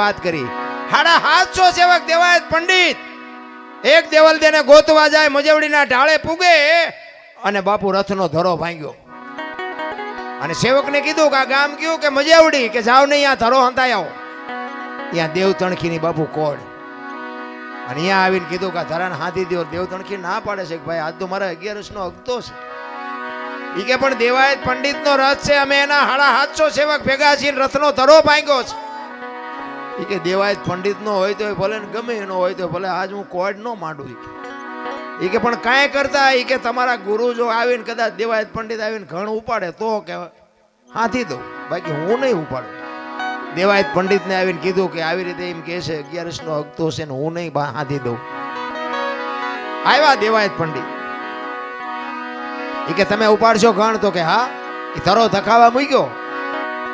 વાત કરી. હાડા હાથસો સેવક દેવાયત પંડિત. એક દેવલ દેને ગોતવા જાય, મજવડીના ઢાળે પૂગે અને બાપુ રથનો ધરો ભાંગ્યો. અને સેવકને કીધું કે આ ગામ કયું કે મજેવડી કે જાવ ને આ ધરો હંતાઈ આવો. ત્યાં દેવ તણખીની બાપુ કોડ અને અહીંયા આવીને કીધું કે ધરાને હાથી દો દેવ તણખી ના પાડે છે ભાઈ, આજ તો મારા અગિયારસનો હકતો છે. ઈ કે પણ દેવાયત પંડિત નો રથ છે, અમે એના હાડા હાથસો સેવક ભેગા છીએ રથનો ધરો ભાંગ્યો છે. ઈ કે દેવાયત પંડિત નો હોય તો ભલે ને ગમે એનો હોય તો ભલે, આજ હું કોડ ન માંડું એ કે. પણ કાંઈ કરતા એ કે તમારા ગુરુ જો આવીને કદાચ દેવાયત પંડિત આવીને ઘણ ઉપાડે તો કે હાથી દઉં. બાકી હું નહીં ઉપાડું. દેવાયત પંડિતને આવીને કીધું કે આવી રીતે એમ કહે છે, અગિયારસ નો હકતો છે ને હું નહીં હાથી દઉં. આવ્યા દેવાયત પંડિત. એ કે તમે ઉપાડશો ઘણ તો કે હા, એ ધરો ધખાવા મૂક્યો.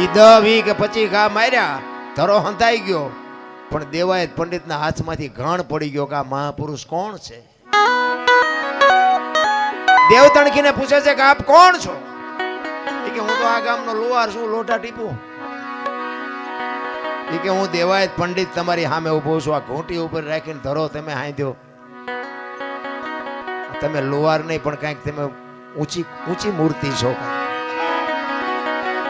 ઈ દ, વી કે પચી ઘા માર્યા, ધરો હંધાઈ ગયો. પણ દેવાયત પંડિતના હાથમાંથી ઘણ પડી ગયો કે આ મહાપુરુષ કોણ છે? દેવ તણખીને પૂછે છે કે આપ કોણ છો? એ કે હું તો આ ગામનો લોહાર છું લોટા ટીપું. એ કે હું દેવાયત પંડિત તમારી સામે ઊભો છું, આ ઘૂંટી ઉપર રાખીને ધરો તમે હાંધ્યો. તમે લોહાર નહીં, પણ કાંઈક તમે ઊંચી ઊંચી મૂર્તિ છો. કાંઈક.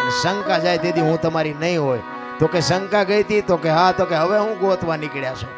અને શંકા જાય તેથી હું તમારી નહીં હોય. તો કે શંકા ગઈ હતી, તો કે હા, તો કે હવે હું ગોતવા નીકળ્યા છું.